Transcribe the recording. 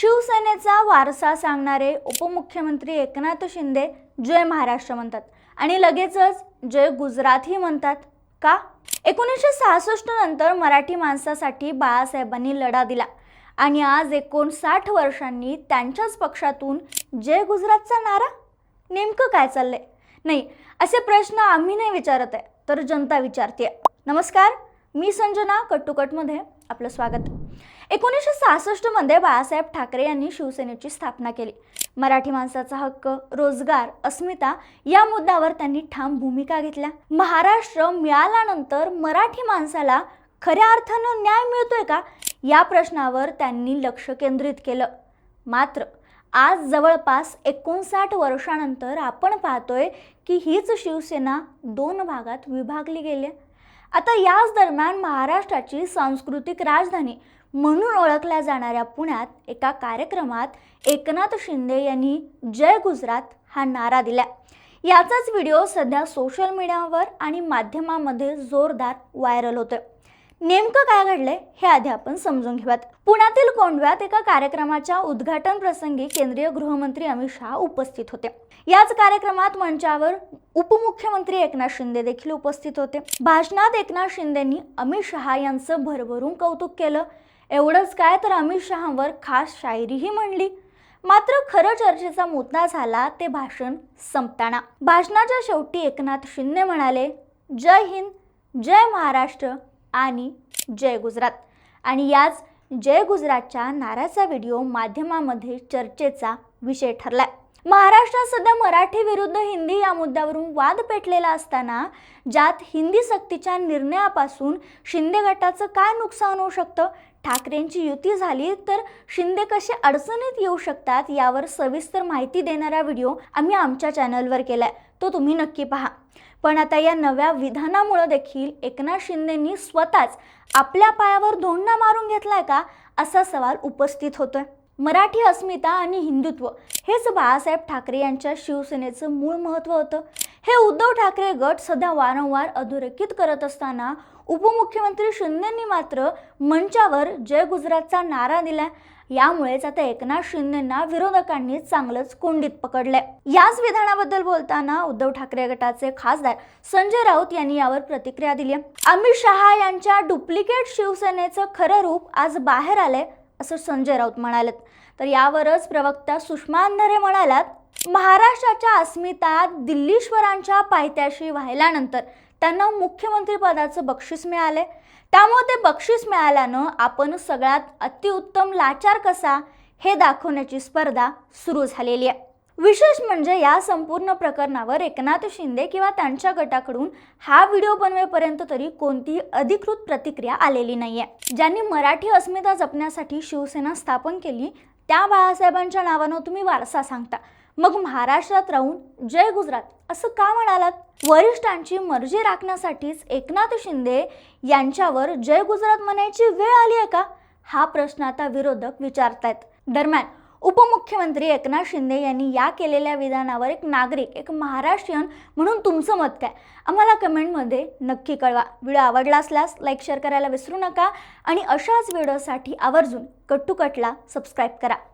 शिवसेनेचा वारसा सांगणारे उपमुख्यमंत्री एकनाथ शिंदे जय महाराष्ट्र म्हणतात. आणि लगेचच जय गुजरातही म्हणतात. का? एकोणीसशे सहासष्ट नंतर मराठी माणसासाठी बाळासाहेबांनी लढा दिला. आणि आज एकोणसाठ वर्षांनी त्यांच्याच पक्षातून जय गुजरातचा नारा? नेमकं काय चाललंय? नाही असे प्रश्न आम्ही नाही विचारत आहे तर जनता विचारते नमस्कार मी संजना कट्टुकटमध्ये. आपलं स्वागत. एकोणीसशे सहासष्टमध्ये बाळासाहेब ठाकरे यांनी शिवसेनेची स्थापना केली. मराठी माणसाचा हक्क रोजगार अस्मिता या मुद्द्यावर त्यांनी ठाम भूमिका घेतल्या. महाराष्ट्र मिळाल्यानंतर मराठी माणसाला खऱ्या अर्थानं न्याय मिळतोय का? या प्रश्नावर त्यांनी लक्ष केंद्रित केलं. मात्र आज जवळपास एकोणसाठ वर्षानंतर आपण पाहतोय की हीच शिवसेना दोन भागात विभागली गेली आहे. आता याच दरम्यान महाराष्ट्राची सांस्कृतिक राजधानी म्हणून ओळखल्या जाणाऱ्या पुण्यात एका कार्यक्रमात एकनाथ शिंदे यांनी जय गुजरात हा नारा दिला. याचाच व्हिडिओ सध्या सोशल मीडियावर आणि माध्यमामध्ये जोरदार व्हायरल होतोय. नेमकं काय घडलंय हे आधी आपण समजून घेऊयात. पुण्यातील कोंडव्यात एका कार्यक्रमाच्या उद्घाटन प्रसंगी केंद्रीय गृहमंत्री अमित शहा उपस्थित होते. याच कार्यक्रमात मंचावर उपमुख्यमंत्री एकनाथ शिंदे देखील उपस्थित होते. भाषणात एकनाथ शिंदेंनी अमित शहा यांचं भरभरून कौतुक केलं. एवढंच काय तर अमित शहावर खास शायरीही म्हणली. मात्र खरं चर्चेचा मुद्दा झाला ते भाषण संपताना. भाषणाच्या शेवटी एकनाथ शिंदे म्हणाले जय हिंद जय महाराष्ट्र. आणि जय गुजरात. आणि याच जय गुजरातच्या नाराचा व्हिडिओ माध्यमामध्ये चर्चेचा विषय ठरलाय. महाराष्ट्रात सध्या मराठी विरुद्ध हिंदी या मुद्द्यावरून वाद पेटलेला असताना ज्यात हिंदी सक्तीच्या निर्णयापासून शिंदे गटाचं काय नुकसान होऊ शकतं? ठाकरेंची युती झाली तर शिंदे कसे अडचणीत येऊ शकतात? यावर सविस्तर माहिती देणारा व्हिडिओ आम्ही आमच्या चॅनलवर केलाय. तो तुम्ही नक्की पहा. पण आता या नव्या विधानामुळं देखील एकनाथ शिंदेंनी स्वतःच आपल्या पायावर धोंडा मारून घेतलाय का असा सवाल उपस्थित होतोय. मराठी अस्मिता आणि हिंदुत्व हेच बाळासाहेब ठाकरे यांच्या शिवसेनेचं मूळ महत्त्व होतं. हे उद्धव ठाकरे गट सध्या वारंवार अधोरेखित करत असताना उपमुख्यमंत्री शिंदेंनी मात्र मंचावर जय गुजरातचा नारा दिलाय यामुळेच आता एकनाथ शिंदेंना विरोधकांनी चांगलंच कोंडीत पकडलंय. याच विधानाबद्दल बोलताना उद्धव ठाकरे गटाचे खासदार संजय राऊत यांनी यावर प्रतिक्रिया दिली आहे. अमित शहा यांच्या डुप्लिकेट शिवसेनेचं खरं रूप आज बाहेर आलंय असं संजय राऊत म्हणालेत. तर यावरच प्रवक्ता सुषमा अंधारे म्हणाल्यात महाराष्ट्राच्या अस्मिता दिल्लीश्वरांच्या पायथ्याशी वाहिल्यानंतर त्यांना मुख्यमंत्रीपदाचं बक्षीस मिळाले त्यामुळे ते बक्षीस मिळाल्यानं आपण सगळ्यात अतिउत्तम लाचार कसा हे दाखवण्याची स्पर्धा सुरू झालेली आहे. विशेष म्हणजे या संपूर्ण प्रकरणावर एकनाथ शिंदे किंवा त्यांच्या गटाकडून हा व्हिडिओ बनवेपर्यंत तरी कोणतीही अधिकृत प्रतिक्रिया आलेली नाही आहे ज्यांनी मराठी अस्मिता जपण्यासाठी शिवसेना स्थापन केली त्या बाळासाहेबांच्या नावानं तुम्ही वारसा सांगता. मग महाराष्ट्रात राहून जय गुजरात असं का म्हणालात? वरिष्ठांची मर्जी राखण्यासाठीच एकनाथ शिंदे यांच्यावर जय गुजरात म्हणायची वेळ आली आहे का? हा प्रश्न आता विरोधक विचारतायत. दरम्यान उपमुख्यमंत्री एकनाथ शिंदे यांनी या केलेल्या विधानावर एक नागरिक एक महाराष्ट्रीयन म्हणून तुमचं मत काय? आम्हाला कमेंटमध्ये नक्की कळवा. व्हिडिओ आवडला असल्यास लाईक शेअर करायला विसरू नका आणि अशाच व्हिडिओसाठी आवर्जून कट्टूकटला सबस्क्राईब करा.